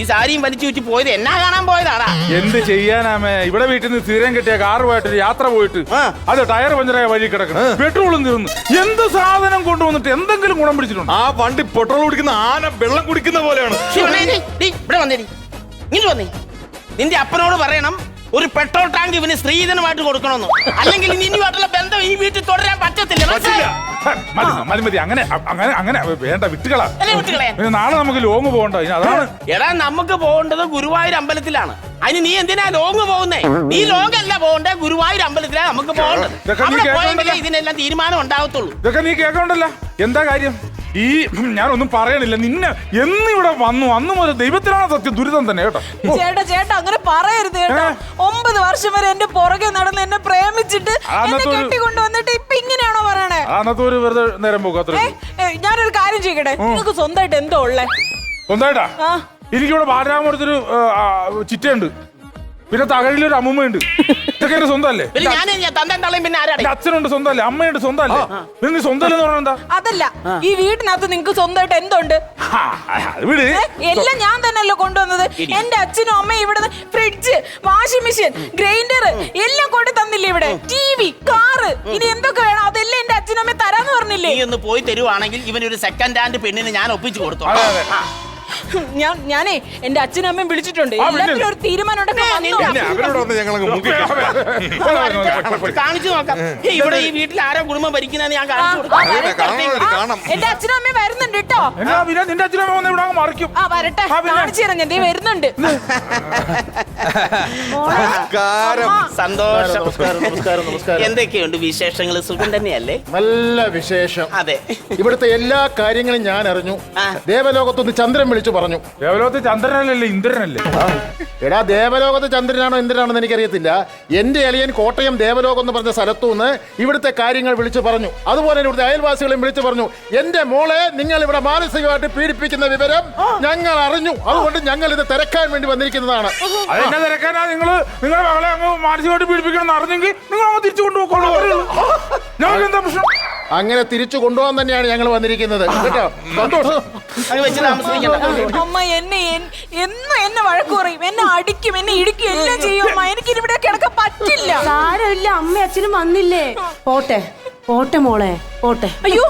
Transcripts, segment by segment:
ഈ സാരിയും വലിച്ചു വെച്ച് പോയത് എന്നാ കാണാൻ പോയതാടാ? എന്ത് ചെയ്യാനാമേ ഇവിടെ വീട്ടിൽ നിന്ന് സ്ഥിരം കിട്ടിയ കാറുമായിട്ട് പോയിട്ട് യാത്ര പോയിട്ട്. അത് ടയർ പഞ്ചറായ വഴി കിടക്കണം പെട്രോളും തീർന്നു എന്ത് സാധനം കൊണ്ടുവന്നിട്ട് എന്തെങ്കിലും ഗുണം പിടിച്ചിട്ടുണ്ട്? ആ വണ്ടി പെട്രോൾ കുടിക്കുന്ന ആന വെള്ളം കുടിക്കുന്ന പോലെയാണ്. ഇവിടെ വന്നേ, ഇങ്ങോട്ട് വന്നേ. നിന്റെ അപ്പനോട് പറയണം ഒരു പെട്രോൾ ടാങ്ക് ഇവന് സ്ത്രീധനമായിട്ട് കൊടുക്കണമെന്ന്. അല്ലെങ്കിൽ ഇനി ഇനി ബന്ധം ഈ വീട്ടിൽ തുടരാൻ പറ്റത്തില്ല. മതി മതി മതി. അങ്ങനെ അങ്ങനെ അങ്ങനെ വേണ്ട വിട്ടുകളാ. അല്ലേ വിട്ടുകളയാൻ? പിന്നെ നാളെ നമുക്ക് ലോങ് പോകണ്ട. ഇനി അതാണ് എടാ നമുക്ക് പോകേണ്ടത് ഗുരുവായൂർ അമ്പലത്തിലാണ്. അതിന് നീ എന്തിനാ ലോങ് പോകുന്നേ? നീ ലോങ് അല്ല പോകണ്ടേ ഗുരുവായൂർ അമ്പലത്തിലാണ് നമുക്ക് പോകേണ്ടത്. ഇതൊക്കെ നീ അവിടെ ഇതിനെല്ലാം തീരുമാനം ഉണ്ടാകത്തുള്ളൂ ഇതൊക്കെ നീ കേൾക്കണ്ടല്ല എന്താ കാര്യം? ഈ ഞാനൊന്നും പറയണില്ല. നിന്നെ എന്നിവിടെ വന്നു. അന്ന് മുതൽ ദൈവത്തിനാണ് സത്യം. ദുരിതം തന്നെ കേട്ടോ. ചേട്ടാ ചേട്ടാ അങ്ങനെ പറയരുത് കേട്ടോ. ഒമ്പത് വർഷം വരെ എന്റെ പുറകെ നടന്ന് എന്നെ പ്രേമിച്ചിട്ട് കെട്ടിക്കൊണ്ടുവന്നിട്ട് ഇപ്പൊ ഇങ്ങനെയാണോ പറയണേ? അന്നത്തെ ഒരു വെറുതെ നേരം പോകാത്ത ഞാനൊരു കാര്യം ചെയ്യട്ടെ നിങ്ങൾക്ക് സ്വന്തമായിട്ട് എന്തോ ഉള്ളേ? സ്വന്തമായിട്ടാ? എനിക്കിവിടെ ബാലരാമപുരത്തൊരു ചിറ്റയുണ്ട്. പിന്നെ തകഴിലൊരു അമ്മൂമ്മയുണ്ട്. ഇതൊക്കെ എന്റെ സ്വന്തമല്ലേ? പിന്നെ ഞാൻ തള്ളയും പിന്നെ ആരാടേ? എന്റെ അച്ഛനുണ്ട് സ്വന്തമല്ലേ? അമ്മയുണ്ട് സ്വന്തമല്ലേ? നിങ്ങൾ നീ സ്വന്തമല്ലെന്ന് പറഞ്ഞാൽ എന്താ? അതല്ല ഈ വീട്ടിനകത്ത് നിങ്ങൾക്ക് സ്വന്തമായിട്ട് എന്തുണ്ട്? ആ, അത് വിട്. ഏ, എല്ലാം ഞാൻ തന്നെയല്ലോ കൊണ്ടുവന്നത്? എന്റെ അച്ഛനും അമ്മയും ഇവിടെ ഫ്രിഡ്ജ് വാഷിംഗ് മെഷീൻ ഗ്രൈൻഡർ എല്ലാം കൊണ്ട് തന്നില്ലേ ഇവിടെ? ടി വി കാറ് ഇനി എന്തൊക്കെ വേണം? അതെല്ലാം എന്റെ അച്ഛനും അമ്മയും തരാന്ന് പറഞ്ഞില്ലേ? നീ ഒന്ന് പോയി തരുവാണെങ്കിൽ ഇവനൊരു സെക്കൻഡ് ഹാൻഡ് പെണ്ണിന് ഞാൻ ഒപ്പിച്ചു കൊടുത്തു അതെ, അതെ. ആ. ഞാൻ ഞാനേ എന്റെ അച്ഛനും അമ്മയും വിളിച്ചിട്ടുണ്ട്. ആ, പിന്നെ? എല്ലാത്തിനും ഒരു തീരുമാനം ഉണ്ടാക്കാൻ വന്നോ. പിന്നെ അവരോട് ഞങ്ങളങ്ങ് കാണിച്ചു നോക്കാം. ഏയ്, ഇവിടെ ഈ വീട്ടിൽ ആരാ കുടുംബം ഭരിക്കുന്നതെന്ന് ഞാൻ ആ, കാണിച്ചു ആ, കൊടുക്കാം ആ, എന്റെ അച്ഛനും അമ്മയും വരുന്നുണ്ട് കേട്ടോ. എന്നാ പിന്നെ നിന്റെ അച്ഛനും വന്ന് ഇവിടെ അങ്ങ് മറിക്കും. ആ വരട്ടെ. ആ, പിന്നെ? കാണിച്ചു തരാം ഞാൻ ദേ വരുന്നുണ്ട്. കാരം സന്തോഷം. നമസ്കാരം നമസ്കാരം നമസ്കാരം. എന്തൊക്കെയുണ്ട് വിശേഷങ്ങൾ സുഖം തന്നെയല്ലേ? നല്ല വിശേഷം. അതെ. ഇവിടുത്തെ എല്ലാ കാര്യങ്ങളും ഞാൻ അറിഞ്ഞു. ആ. ദേവലോകത്തുനിന്ന് ചന്ദ്രൻ വിളിച്ചു പറഞ്ഞു. ദേവലോകത്ത് ചന്ദ്രനല്ലേ ഇന്ദ്രനല്ലേ? എടാ ദേവലോകത്ത് ചന്ദ്രനാണോ ഇന്ദ്രനാണോ എന്ന് എനിക്കറിയത്തില്ല. എന്റെ അളിയൻ കോട്ടയം ദേവലോകം എന്ന് പറഞ്ഞ സ്ഥലത്തു നിന്ന് ഇവിടുത്തെ കാര്യങ്ങൾ വിളിച്ചു പറഞ്ഞു. അതുപോലെ തന്നെ ഇവിടുത്തെ അയൽവാസികളെയും വിളിച്ചു പറഞ്ഞു. എന്റെ മോളെ നിങ്ങൾ ഇവിടെ മാനസികമായിട്ട് പീഡിപ്പിക്കുന്ന വിവരം ഞങ്ങൾ അറിഞ്ഞു. അതുകൊണ്ട് ഞങ്ങൾ ഇത് തിരക്കാൻ വേണ്ടി വന്നിരിക്കുന്നതാണ്. അതെന്നെ തിരക്കാനാ നിങ്ങൾ നിങ്ങളുടെ മകളെ അങ്ങ് മാനസികമായിട്ട് പീഡിപ്പിക്കണം എന്ന് അറിഞ്ഞെങ്കിൽ നിങ്ങൾ അങ്ങ് തിരിച്ചു കൊണ്ടുപോക്കോളൂ ഞങ്ങൾക്ക് എന്താ പ്രശ്നം? അങ്ങനെ തിരിച്ചു കൊണ്ടുപോകാൻ തന്നെയാണ് ഞങ്ങൾ വന്നിരിക്കുന്നത്. കേട്ടോ? സന്തോഷം. അത് വെച്ച് താമസിക്കണ്ട അമ്മ എന്നെ എൻ- എന്നും എന്നെ വഴക്ക് പറയും. എന്നെ അടിക്കും എന്നെ ഇടിക്കും എല്ലാം ചെയ്യും. അമ്മ എനിക്ക് ഇവിടെ കിടക്കാൻ പറ്റില്ല. സാരമില്ല അമ്മ അച്ഛനും വന്നില്ലേ? പോട്ടെ. പോട്ടെ മോളെ പോട്ടെ. അയ്യോ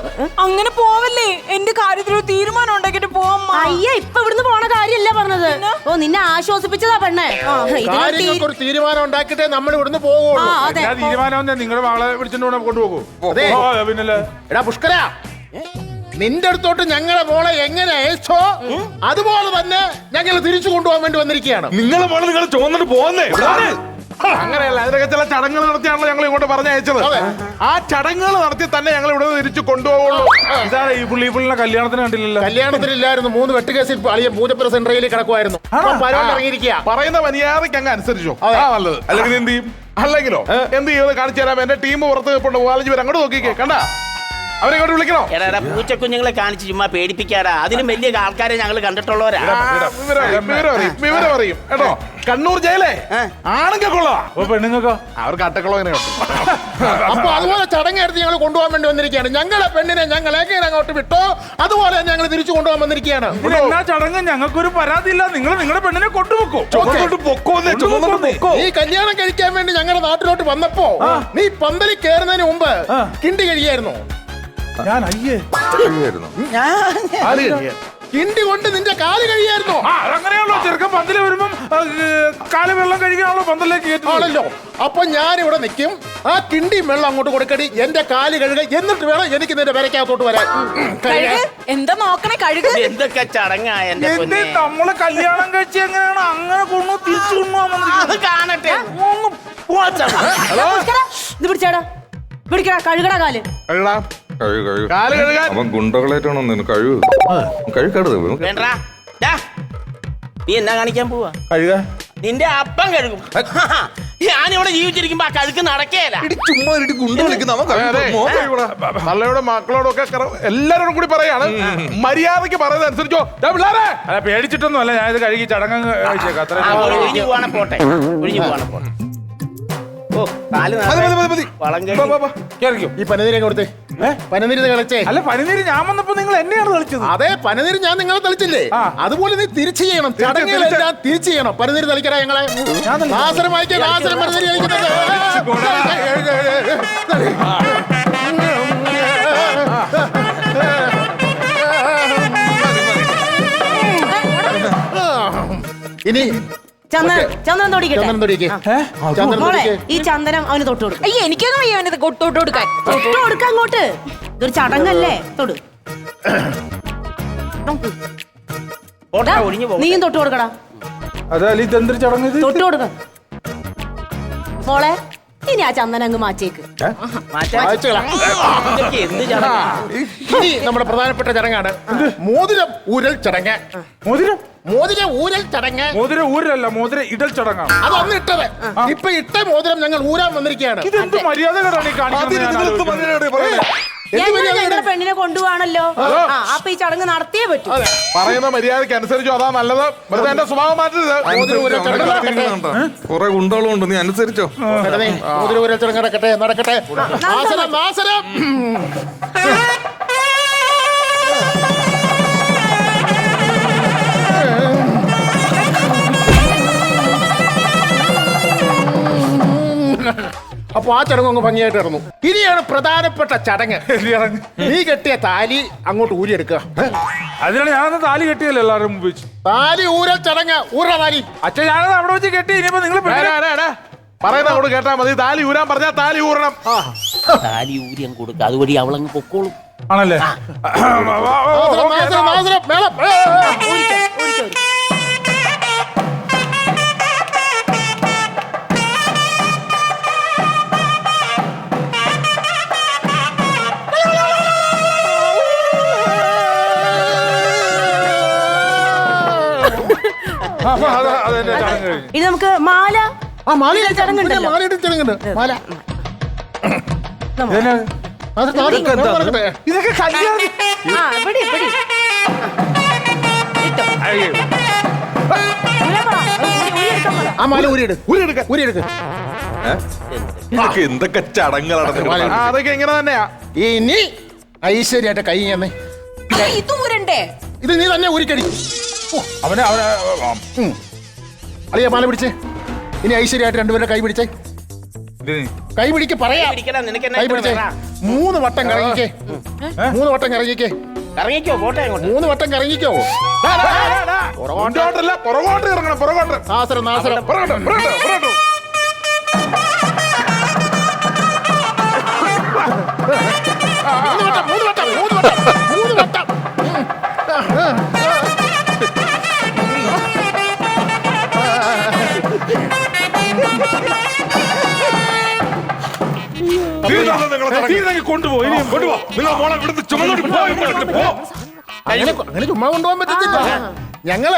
അങ്ങനെ പോവല്ലേ? എന്റെ കാര്യത്തിൽ ഒരു തീരുമാനം ഉണ്ടാക്കിട്ട് പോവാം അയ്യ ഇപ്പൊ ഇവിടുന്ന് പോണ കാര്യല്ല പറഞ്ഞത്. ഓ നിന്നെ ആശ്വസിപ്പിച്ചതാ പെണ്ണെ. കാര്യങ്ങൾക്ക് ഒരു തീരുമാനം ഉണ്ടാക്കിട്ടേ നമ്മൾ ഇവിടുന്ന് ഞാൻ തീരുമാനം നിങ്ങളുടെ മകളെ പിടിച്ചിട്ട് കൊണ്ട് കൊണ്ടുപോകൂ. അതെ. ഓ, അതെ, പിന്നല്ലേ? എടാ പുഷ്കര. നിന്റെ അടുത്തോട്ട് ഞങ്ങളെ മോളെ എങ്ങനെ അയച്ചോ അതുപോലെ തന്നെ ഞങ്ങൾ തിരിച്ചു കൊണ്ടുപോകാൻ വേണ്ടി വന്നിരിക്കുകയാണ്. നിങ്ങളെ മോളെ നിങ്ങൾ ചോന്നിട്ട് പോകുന്നേ അങ്ങനെയല്ല അതിനൊക്കെ ചില ചടങ്ങുകൾ നടത്തിയാണല്ലോ ഞങ്ങൾ ഇങ്ങോട്ട് പറഞ്ഞയച്ചത്. ആ ചടങ്ങുകൾ നടത്തി തന്നെ ഞങ്ങൾ ഇവിടെ നിന്ന് തിരിച്ചു കൊണ്ടുപോകുള്ളൂ ഇതാണ് ഈ പുള്ളി ഈ പുള്ളിനെ കല്യാണത്തിന് കണ്ടില്ലല്ലോ? കല്യാണത്തിനില്ലായിരുന്നു മൂന്ന് വെട്ടുകേസിൽ അളിയ പൂജപ്പുര സെൻട്രയിൽ കിടക്കുമായിരുന്നു ഇറങ്ങിയിരിക്കുക പറയുന്ന മര്യാദയ്ക്ക് അങ്ങ് അനുസരിച്ചോ? അതാ. നല്ലത്. അല്ലെങ്കിൽ എന്ത് ചെയ്യും? അല്ലെങ്കിലോ? എന്ത് ചെയ്യുന്നത് കാണിച്ചു തരാം. എന്റെ ടീം പുറത്ത് നിൽപ്പുണ്ട് മൂവാലഞ്ച് പേര് അങ്ങോട്ട് നോക്കിക്കേ. കണ്ട? അവരെ ഇങ്ങോട്ട് വിളിക്കണോ? എടാ എടാ പൂച്ചക്കുഞ്ഞുങ്ങളെ കാണിച്ച് ചുമ്മാ പേടിപ്പിക്കാടാ അതിലും വലിയ ആൾക്കാരെ ഞങ്ങൾ കണ്ടിട്ടുള്ളവരാ. ആ, വിവരം അറിയും, വിവരം അറിയും വിവരം അറിയും. കേട്ടോ കണ്ണൂർ ജയിലേ? ആ. ആണെങ്കിൽ കൊള്ളാം. അപ്പൊ പെണ്ണുങ്ങൾക്കോ? അവർക്ക് അട്ടക്കുളം ഇങ്ങനെ അപ്പൊ അതുപോലെ ഞങ്ങൾ കൊണ്ടുപോകാൻ വേണ്ടി വന്നിരിക്കുകയാണ്. ഞങ്ങളെ പെണ്ണിനെ ഞങ്ങൾ എങ്ങനെ അങ്ങോട്ട് വിട്ടോ? അതുപോലെ തന്നെ ഞങ്ങൾ തിരിച്ചു കൊണ്ടുപോകാൻ വന്നിരിക്കുകയാണ്. പിന്നെ എന്നാ ചടങ്ങ്? ഞങ്ങൾക്കൊരു പരാതി ഇല്ല. നിങ്ങൾ നിങ്ങളുടെ പെണ്ണിനെ കൊണ്ടുപോക്കോ ഈ പൊക്കോന്നേ ചുമന്നോട്ട് പൊക്കോ നീ കല്യാണം കഴിക്കാൻ വേണ്ടി ഞങ്ങളുടെ നാട്ടിലോട്ട് വന്നപ്പോ നീ പന്തലിൽ കയറുന്നതിന് മുമ്പ് കിണ്ടി കഴിയായിരുന്നു. ഞാൻ അയ്യേ. കിണ്ടി കൊണ്ട് നിന്റെ കാൽ കഴിയായിരുന്നോ ആ അതങ്ങനെയാണല്ലോ. ചെറുക്കൻ പന്തൽ വരുമ്പം ആ, ഏ, കാൽ വെള്ളം കഴിക്കാണല്ലോ പന്തലിലേക്ക് കയറ്റുന്നത്. ആണല്ലോ. അപ്പൊ ഞാൻ ഇവിടെ നിൽക്കും ആ കിണ്ടി വെള്ളം അങ്ങോട്ട് കൊടുക്കടി. എന്റെ കാൽ കഴുക. എന്നിട്ട് വേണം എനിക്ക് നിന്റെ വരയ്ക്കകത്തോട്ട് വരാൻ. കഴുക്. എന്താ നോക്കണേ? കഴുക്. എന്തൊക്കെ ചടങ്ങാ എന്റെ എന്തേ പൊന്നെ നമ്മൾ കല്യാണം കഴിച്ച് എങ്ങനെയാണ് അങ്ങനെ കൊണ്ടു തിരിച്ചു കൊണ്ടുപോകാൻ അത് കാണട്ടെ. ഹലോ? പുഷ്കരാ, ഇത് പിടിച്ചാടാ. പിടിക്കടാ കഴുകടാ കാൽ. കഴുകാം കഴിവ് കഴിവ് കാൽ കഴുകാൻ. അവൻ ഗുണ്ടകളായിട്ടാണോ നിനക്ക് വേണ്ടാ. ഡാ, നീ എന്നാ കാണിക്കാൻ പോവാ? കഴുകാ. നിന്റെ അപ്പം കഴുകും. ഞാനിവിടെ ജീവിച്ചിരിക്കുമ്പോ ആ കഴുക്ക് നടക്കേല. ചുമ്മാ ഇടി ഗുണ്ട വിളിക്കുന്ന. അവൻ അതെ, അതെ. നല്ലയോടും മക്കളോടും ഒക്കെ കറ- എല്ലാരോടും കൂടി പറയാണ്. മര്യാദയ്ക്ക് പറയുന്നത് അനുസരിച്ചോ പിള്ളേരെ. അല്ല പേടിച്ചിട്ടൊന്നും അല്ല ഞാൻ കഴുകി ചടങ്ങ് കഴിച്ചേക്കാം അത്ര ആ, ഒഴി- ഒഴിഞ്ഞു പോവാണെ പോട്ടെ. ഒഴിഞ്ഞു പോവാണെ പോട്ടെ. ഈ പനിനീരെ കൊടുത്തേ? പനിനീര് കളിച്ചേ അല്ല പനനീര് ഞാൻ വന്നപ്പോ നിങ്ങൾ എന്നെയാണ് കളിച്ചത് അതെ പനനീര് ഞാൻ നിങ്ങളെ തളിച്ചില്ലേ? അതുപോലെ നീ തിരിച്ചു ചെയ്യണം. ചടങ്ങുകളെല്ലാം തിരിച്ചു. ചെയ്യണം. പനനീര് തളിക്കറ ഞങ്ങളെ. നാസരം വായിക്കേ നാസരം പനിനീര് ഇനി ചന്ദനം ചന്ദനം തൊടിക്കട്ടെ ചന്ദനം തൊടിക്കേ ചന്ദനം മോളെ തൊടിക്കേ ഈ ചന്ദനം അവന് തൊട്ട് കൊടുക്കും. അയ്യോ എനിക്കൊന്നും വയ്യ അവനത് കൊട്ടോട്ട് കൊടുക്കാൻ. തൊട്ട് കൊടുക്ക അങ്ങോട്ട്. ഇതൊരു ചടങ്ങല്ലേ? തൊടു. ദാ, നീയും തൊട്ട് കൊടുക്കടാ. അതല്ല ഇതെന്തൊരു ചടങ്ങ് ഇത്? തൊട്ട് കൊടുക്ക. മോളെ ഇനി ആ ചന്ദനം അങ്ങ് വായിച്ചുകളാ ഇനി നമ്മുടെ പ്രധാനപ്പെട്ട ചടങ്ങാണ് മോതിരം ഊരൽ ചടങ്ങ്. മോതിരം? മോതിര ഊരൽ ചടങ്ങ്. മോതിര ഊരല്ല മോതിര ഇടൽ ചടങ്ങാണ്. അത് അന്ന് ഇട്ടത്. ഇപ്പൊ ഇട്ട മോതിരം ഞങ്ങൾ ഊരാൻ വന്നിരിക്കുകയാണ്. ഇതെന്ത് മര്യാദകളാണ് ഈ അതിന് കാണിക്കുന്നത് ഞാൻ ആലോചിക്കുന്നത്. ഈ? ഞങ്ങൾ ഞങ്ങളുടെ പെണ്ണിനെ കൊണ്ടുപോവാണല്ലോ. ആ. അപ്പൊ ഈ ചടങ്ങ് നടത്തിയേ പറ്റൂ. പറയുന്ന മര്യാദയ്ക്ക് അനുസരിച്ചോ അതാ നല്ലത്. വെറുതെ എന്റെ സ്വഭാവം മാറ്റരുത്. മോതിര ഊരൽ ചടങ്ങ് നടക്കട്ടെ. കുറെ ഗുണ്ടകളും ഉണ്ട് നീ അനുസരിച്ചോ. നടക്കട്ടെ. മോതിര ഊരൽ ചടങ്ങ് നടക്കട്ടെ നടക്കട്ടെ. മാസരം നാസരം അപ്പൊ ആ ചടങ്ങ് അങ്ങ് ഭംഗിയായിട്ട് ഇറങ്ങും ഇനിയാണ് പ്രധാനപ്പെട്ട ചടങ്ങ്? നീ കെട്ടിയ താലി അങ്ങോട്ട് ഊരിയെടുക്കുക അതിനാണ് ഞാനൊന്നും താലി കെട്ടിയല്ലോ എല്ലാവരും മുമ്പ് വെച്ച്. താലി ഊരൽ ചടങ്ങ് ഊറ താലി. അച്ഛൻ ഞാനത് അവിടെ വെച്ച് കെട്ടി ഇനിയിപ്പോ നിങ്ങൾ. പറയുന്ന അങ്ങോട്ട് കേട്ടാ മതി. താലി ഊരാൻ പറഞ്ഞാ താലി ഊരണം താലി ഊരിയം കൊടുക്ക. അതുവഴി അവളങ്ങ് പൊക്കോളും. ആണല്ലേ? ഇനി നമുക്ക് മാല ആ മാല ചടങ്ങുണ്ടല്ലോ. മാലയുടെ ചടങ്ങുണ്ട് മാല. ഇതൊക്കെ കല്യാണം ആ മാല ഊരിയെടുക്ക ഊരിയെടുക്ക് എന്തൊക്കെ ചടങ്ങുകളാണ് അതൊക്കെ ഇങ്ങനെ തന്നെയാ. ഇനി ഐശ്വര്യായിട്ട് കൈ ഞാൻ ഇത് ഊരണ്ടേ? ഇത് നീ തന്നെ ഊരിക്കടി. അവനെ അവനെ ഉം. അളിയ പാല പിടിച്ചേ. ഇനി ഐശ്വര്യമായിട്ട് രണ്ടുപേരെ കൈ പിടിച്ചേ. കൈ പിടിക്ക് പറയാ. നിനക്ക് കൈ എന്നാ പിടിച്ചേ. പറ. മൂന്ന് വട്ടം കറങ്ങിക്കേ. മൂന്ന് വട്ടം കറങ്ങിക്കേ. ഇറങ്ങിക്കോ പോട്ടെ അങ്ങോട്ട്. മൂന്ന് വട്ടം കറങ്ങിക്കോ. മുന്നോട്ടല്ല പുറകോട്ട് ഇറങ്ങണം പുറകോട്ട് നാസരം നാസരം. പുറകോട്ട് പുറകോട്ട് പുറകോട്ട്. മൂന്ന് വട്ടം മൂന്ന് വട്ടം മൂന്ന് വട്ടം. കൊണ്ടുപോയി നിങ്ങൾ മോളെ ഇവിടുന്ന് ചുമന്നോട്ട് പോ പോ അങ്ങനെ ചുമ്മാ കൊണ്ടുപോകാൻ പറ്റത്തില്ല. ഞങ്ങൾ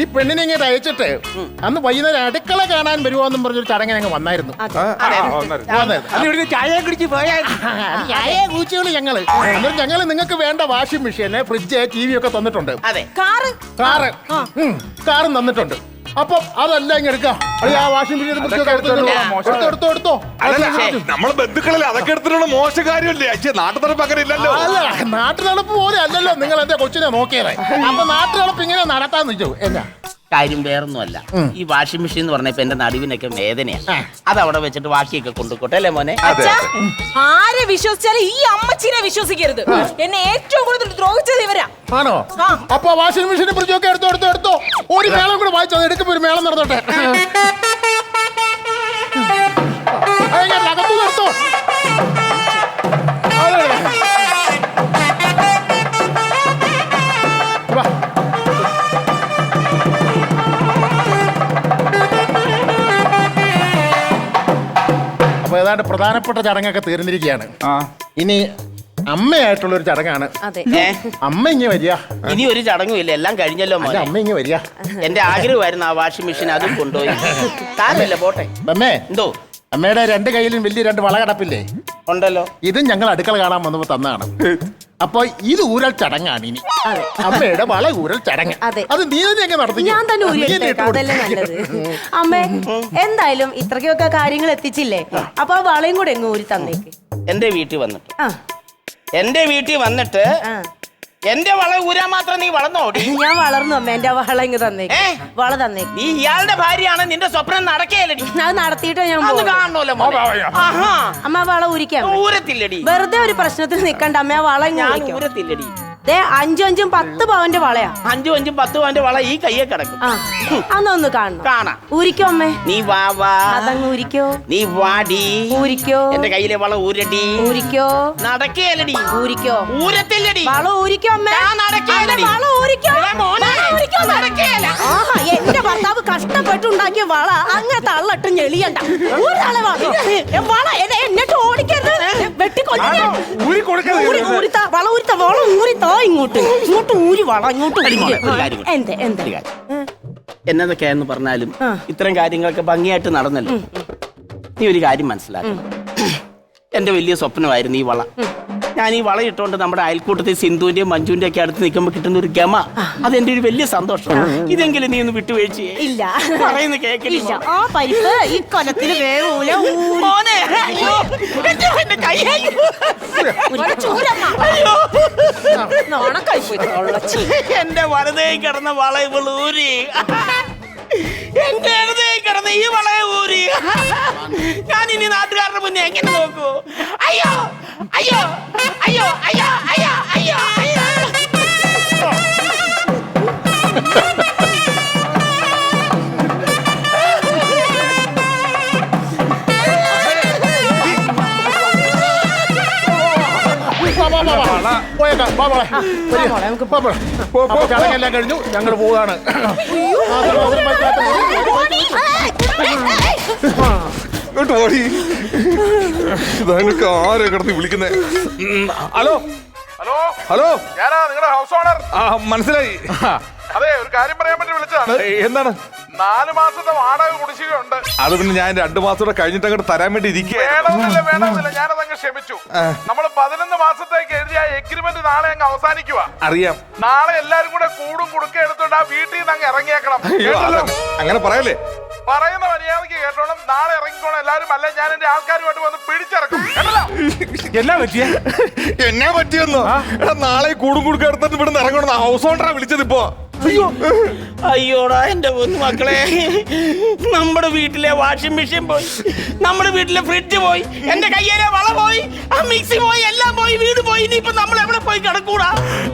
ഈ പെണ്ണിനെ ഇങ്ങോട്ട് അയച്ചിട്ട് അന്ന് വൈകുന്നേരം അടുക്കള കാണാൻ വരുവാന്നും പറഞ്ഞൊരു ചടങ്ങ് ഞങ്ങൾ വന്നായിരുന്നു. കൂച്ചുകൾ ഞങ്ങൾ. അന്നേരം ഞങ്ങൾ നിങ്ങൾക്ക് വേണ്ട വാഷിംഗ് മെഷീന് ഫ്രിഡ്ജ് ടി വി ഒക്കെ തന്നിട്ടുണ്ട്. അതെ. കാറ്? കാറ്. കാറും തന്നിട്ടുണ്ട്. അപ്പൊ അതല്ല ഇങ്ങ് എടുക്കാം. ആ വാഷിംഗ് മെഷീൻ എടുത്തോ എടുത്തോ എടുത്തോ നമ്മളെ ബന്ധുക്കളല്ലേ അതൊക്കെ എടുത്തിട്ടുള്ള മോശ കാര്യമല്ലേ? അച്ഛൻ നാട്ടു നടപ്പ് അങ്ങനെ ഇല്ലല്ലോ. അല്ല നാട്ടു നടപ്പ് പോലെ അല്ലല്ലോ. നിങ്ങൾ എന്റെ കൊച്ചിനെ നോക്കിയത് അപ്പൊ നാട്ടു നടപ്പ് ഇങ്ങനെ നടത്താന്ന് വെച്ചു എന്നാ? കാര്യം വേറൊന്നുമല്ല. ഈ വാഷിംഗ് മെഷീൻ എന്ന് പറഞ്ഞപ്പോ എന്റെ നടുവിനൊക്കെ വേദനയാണ് അത് അവിടെ വെച്ചിട്ട് ബാക്കിയൊക്കെ കൊണ്ടുപോട്ടെ അല്ലേ മോനെ? അച്ഛാ, ആരെ വിശ്വസിച്ചാലും ഈ അമ്മച്ചിനെ വിശ്വസിക്കരുത്. എന്നെ ഏറ്റവും കൂടുതൽ ദ്രോഹിച്ചത് ഇവരാ. ആണോ? ആ. അപ്പൊ വാഷിംഗ് മെഷീൻ കുറിച്ചൊക്കെ എടുത്തോ എടുത്തോ എടുത്തോ. ഒരു മേളം കൂടെ വായിച്ചു അത് എടുക്കുമ്പോ ഒരു മേളം നടന്നോട്ടെ. ഏതാണ്ട് പ്രധാനപ്പെട്ട ചടങ്ങൊക്കെ തീർന്നിരിക്കുകയാണ്. ആ. ഇനി അമ്മയായിട്ടുള്ള ഒരു ചടങ്ങാണ്. അതെ. ഏ? അമ്മ ഇങ്ങനെ വരിക. ഇനി ഒരു ചടങ്ങും ഇല്ല. എല്ലാം കഴിഞ്ഞല്ലോ അല്ല മോനെ. അമ്മ ഇങ്ങനെ വരിക. എന്റെ ആഗ്രഹമായിരുന്നു ആ വാഷിംഗ് മെഷീൻ അതും കൊണ്ടുപോയി. പോട്ടെ. അമ്മേ എന്തോ? അമ്മയുടെ രണ്ട് കയ്യിലും വലിയ രണ്ട് വള കിടപ്പില്ലേ? ഉണ്ടല്ലോ. ഇതും ഞങ്ങൾ അടുക്കള കാണാൻ വന്നപ്പോ തന്നാണ് അപ്പൊ ഇത് ഊരൽ ചടങ്ങാണ് ഇനി. അതെ. അമ്മയുടെ വള ഊരൽ ചടങ്ങ്. അതെ. അത് നീ തന്നെ എങ്ങനെ നടത്തി ഞാൻ തന്നെ അതല്ലേ നല്ലത്. അമ്മേ എന്തായാലും ഇത്രയ്ക്കൊക്കെ കാര്യങ്ങൾ എത്തിച്ചില്ലേ? അപ്പൊ ആ വളയും കൂടെ എങ്ങ് ഊരി തന്നേക്ക്. എന്റെ വീട്ടിൽ വന്നിട്ട്. ആ. എന്റെ വീട്ടിൽ വന്നിട്ട് ആ. എന്റെ വള ഊരാ മാത്രം നീ വളർന്നോടി ഞാൻ വളർന്നു അമ്മ എന്റെ വള ഇങ്ങ് തന്നേ. ഏ? വള തന്നേ. നീ ഇയാളുടെ ഭാര്യയാണ് നിന്റെ സ്വപ്നം നടക്കേലടി അത് നടത്തിയിട്ട് ഞാൻ അത് പോകും കാണണല്ലോ മോനെ. ആഹാ. അമ്മ വള ഊരിക്കാം ഊരത്തില്ലടി വെറുതെ ഒരു പ്രശ്നത്തിൽ നിക്കണ്ട അമ്മ ആ വള ഇങ്ങ് ഞാൻ. ഊരത്തില്ലടി ദേ അഞ്ചും അഞ്ചും പത്ത് പവന്റെ വളയാ. അഞ്ചും അഞ്ചും പത്ത് പവന്റെ വള ഈ കയ്യെ കിടക്കും. ആ അന്നൊന്ന് കാണണം. കാണാം. ഊരിക്കോ അമ്മേ? നീ വാ വാ. അതങ്ങ് ഊരിക്കോ. നീ വാടി. ഊരിക്കോ. എന്റെ കയ്യിലെ വള ഊരടി. ഊരിക്കോ. നടക്കേലടി. ഊരിക്കോ. ഊരത്തില്ലടി. വള ഊരിക്കോ അമ്മേ. ഞാൻ നടക്കേലടി. വള ഊരിക്കോ. എടാ മോനെ, വള ഊരിക്കോ അമ്മേ. ആഹാ എന്റെ ഭർത്താവ് കഷ്ടപ്പെട്ടുണ്ടാക്കിയ വള അങ്ങനെ തള്ളട്ടും ഞെളിയണ്ട. ഊരാളെ വള ഏ, വള എന്നെ എന്നിട്ട് വെട്ടിക്കൊല്ലു ഊരി കൊടുക്കരുത്. ഊരി ഊരിത്ത വള ഊരിത്ത വള ഊരിത്താ ഇങ്ങോട്ട്. ഇങ്ങോട്ട് ഊരി വള ഇങ്ങോട്ട് അടി മോളെ, ഊരി. ഒരു കാര്യം എന്ത് എന്ത്? ഒരു കാര്യം. എന്നതൊക്കെയാന്ന് പറഞ്ഞാലും ഇത്തരം കാര്യങ്ങളൊക്കെ ഭംഗിയായിട്ട് നടന്നല്ലോ. നീ ഒരു കാര്യം മനസ്സിലാക്കണം എന്റെ വലിയ സ്വപ്നമായിരുന്നു ഈ വള. ഞാൻ ഈ വള ഇട്ടുകൊണ്ട് നമ്മുടെ അയൽക്കൂട്ടത്തിൽ സിന്ധുവിന്റെയും മഞ്ജുവിന്റെ ഒക്കെ അടുത്ത് നിൽക്കുമ്പോൾ കിട്ടുന്ന ഒരു ഗമ. അതെന്റെ ഒരു വലിയ സന്തോഷം. ഇതെങ്കിലും നീ ഒന്ന് വിട്ടുവീഴ്ച ഇല്ല. പറയുന്ന കേക്കില്ല ആ പരിപ്പ് ഈ കൊലത്തിന് വേവൂല ഊരി. മോനെ അയ്യോ. എന്റെ കൈ അയ്യോ. എന്റെ വലതേ കിടന്ന വള ഇവൾ ഊരി. എന്റെ ഇടതേ കിടന്ന ഈ വളയെ ഊരി. ഞാൻ ഇനി നാട്ടുകാരുടെ മുന്നേ എങ്ങനെ നോക്കൂ? അയ്യോ അയ്യോ അയ്യോ അയ്യോ അയ്യോ അയ്യോ അയ്യോ. ചടങ്ങെല്ലാം കഴിഞ്ഞു ഞങ്ങൾ പോവുകയാണ് കഴിഞ്ഞു ഞങ്ങൾ പോവാണ് ഇങ്ങോട്ട് പോടി ഇതൊക്കെ ആരെ കിടന്ന് വിളിക്കുന്നേ ഹലോ ഹലോ ഹലോ ഞാനാ നിങ്ങളുടെ ഹൗസ് ഓണർ ആ മനസ്സിലായി അതെ ഒരു കാര്യം പറയാൻ വേണ്ടി വിളിച്ചതാണ് എന്താണ് നാല് മാസത്തെ വാടക കുടിശ്ശികയുണ്ട്. അത് പിന്നെ ഞാൻ രണ്ടു മാസം കൂടെ കഴിഞ്ഞിട്ട് അങ്ങോട്ട് തരാൻ വേണ്ടി ഇരിക്കുക വേണമെന്നില്ല വേണമെന്നില്ല ഞാനതങ്ങ് ക്ഷമിച്ചു. നമ്മൾ പതിനൊന്ന് മാസത്തേക്ക് എഴുതിയ എഗ്രിമെന്റ് നാളെ അങ്ങ് അവസാനിക്കുക അറിയാം. നാളെ എല്ലാരും കൂടെ കൂടും കുടുക്ക എടുത്തോണ്ട് ആ വീട്ടിൽ നിന്ന് അങ്ങ് ഇറങ്ങിയേക്കണം. അയ്യോ, കേട്ടല്ലോ? അത് അങ്ങനെ പറയല്ലേ? പറയുന്ന മര്യാദയ്ക്ക് കേട്ടോണം. നാളെ ഇറങ്ങിക്കോണം എല്ലാരും അല്ലെ ഞാൻ എന്റെ ആൾക്കാരുമായിട്ട് വന്ന് പിടിച്ചിറക്കും. കേട്ടല്ലോ? എന്നാ പറ്റിയ? എന്നാ പറ്റിയെന്നോ? എടാ നാളെ കൂടും കൂടുക്ക എടുത്തിട്ട് ഇവിടുന്ന് ഇറങ്ങണം. ഹൗസ് ഓണറാ വിളിച്ചത് ഇപ്പോ. അയ്യോടാ എന്റെ പൊന്നു മക്കളെ. നമ്മുടെ വീട്ടിലെ വാഷിംഗ് മെഷീൻ പോയി. നമ്മുടെ വീട്ടിലെ ഫ്രിഡ്ജ് പോയി. എന്റെ കയ്യിലെ വള പോയി. ആ മിക്സി പോയി എല്ലാം പോയി വീട് പോയി. ഇനിയിപ്പോ നമ്മൾ എവിടെ പോയി കിടക്കൂടാ?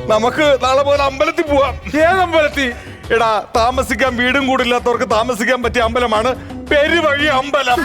നമുക്ക് നാളെ പോലെ അമ്പലത്തിൽ പോവാം. ഏത് അമ്പലത്തിൽ? എടാ താമസിക്കാൻ വീടും കൂടില്ലാത്തവർക്ക് താമസിക്കാൻ പറ്റിയ അമ്പലമാണ് പെരുവഴി അമ്പലം.